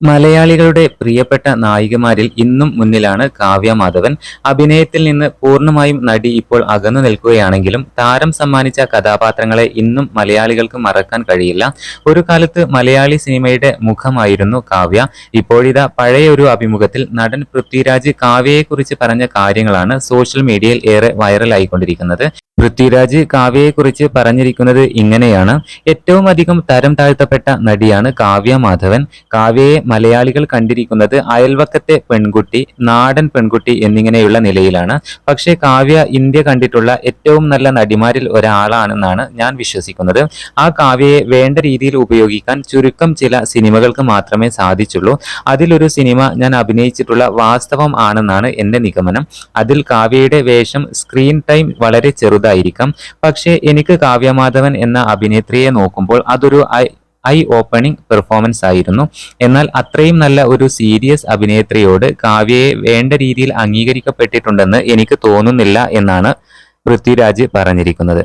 മലയാളികളുടെ പ്രിയപ്പെട്ട നായികമാരിൽ ഇന്നും മുന്നിലാണ് കാവ്യ മാധവൻ. അഭിനയത്തിൽ നിന്ന് പൂർണമായും നടി ഇപ്പോൾ അകന്നു നിൽക്കുകയാണെങ്കിലും താരം സമ്മാനിച്ച കഥാപാത്രങ്ങളെ ഇന്നും മലയാളികൾക്ക് മറക്കാൻ കഴിയില്ല. ഒരു കാലത്ത് മലയാളി സിനിമയുടെ മുഖമായിരുന്നു കാവ്യ. ഇപ്പോഴിതാ പഴയ ഒരു അഭിമുഖത്തിൽ നടൻ പൃഥ്വിരാജ് കാവ്യയെക്കുറിച്ച് പറഞ്ഞ കാര്യങ്ങളാണ് സോഷ്യൽ മീഡിയയിൽ ഏറെ വൈറലായിക്കൊണ്ടിരിക്കുന്നത്. പൃഥ്വിരാജ് കാവ്യയെക്കുറിച്ച് പറഞ്ഞിരിക്കുന്നത് ഇങ്ങനെയാണ്. ഏറ്റവും അധികം തരം താഴ്ത്തപ്പെട്ട നടിയാണ് കാവ്യ മാധവൻ. കാവ്യയെ മലയാളികൾ കണ്ടിരിക്കുന്നത് അയൽവക്കത്തെ പെൺകുട്ടി നാടൻ പെൺകുട്ടി എന്നിങ്ങനെയുള്ള നിലയിലാണ്. പക്ഷേ കാവ്യ ഇന്ത്യ കണ്ടിട്ടുള്ള ഏറ്റവും നല്ല നടിമാരിൽ ഒരാളാണെന്നാണ് ഞാൻ വിശ്വസിക്കുന്നത്. ആ കാവ്യയെ വേണ്ട രീതിയിൽ ഉപയോഗിക്കാൻ ചുരുക്കം ചില സിനിമകൾക്ക് മാത്രമേ സാധിച്ചുള്ളൂ. അതിലൊരു സിനിമ ഞാൻ അഭിനയിച്ചിട്ടുള്ള വാസ്തവം ആണെന്നാണ് എന്റെ നിഗമനം. അതിൽ കാവ്യയുടെ വേഷം സ്ക്രീൻ ടൈം വളരെ ചെറുതായിരിക്കാം. പക്ഷേ എനിക്ക് കാവ്യമാധവൻ എന്ന അഭിനേത്രിയെ നോക്കുമ്പോൾ അതൊരു ഐ ഓപ്പണിംഗ് പെർഫോമൻസ് ആയിരുന്നു. എന്നാൽ അത്രയും നല്ല ഒരു സീരിയസ് അഭിനേത്രിയോട് കാവ്യയെ വേണ്ട രീതിയിൽ അംഗീകരിക്കപ്പെട്ടിട്ടുണ്ടെന്ന് എനിക്ക് തോന്നുന്നില്ല എന്നാണ് പൃഥ്വിരാജ് പറഞ്ഞിരിക്കുന്നത്.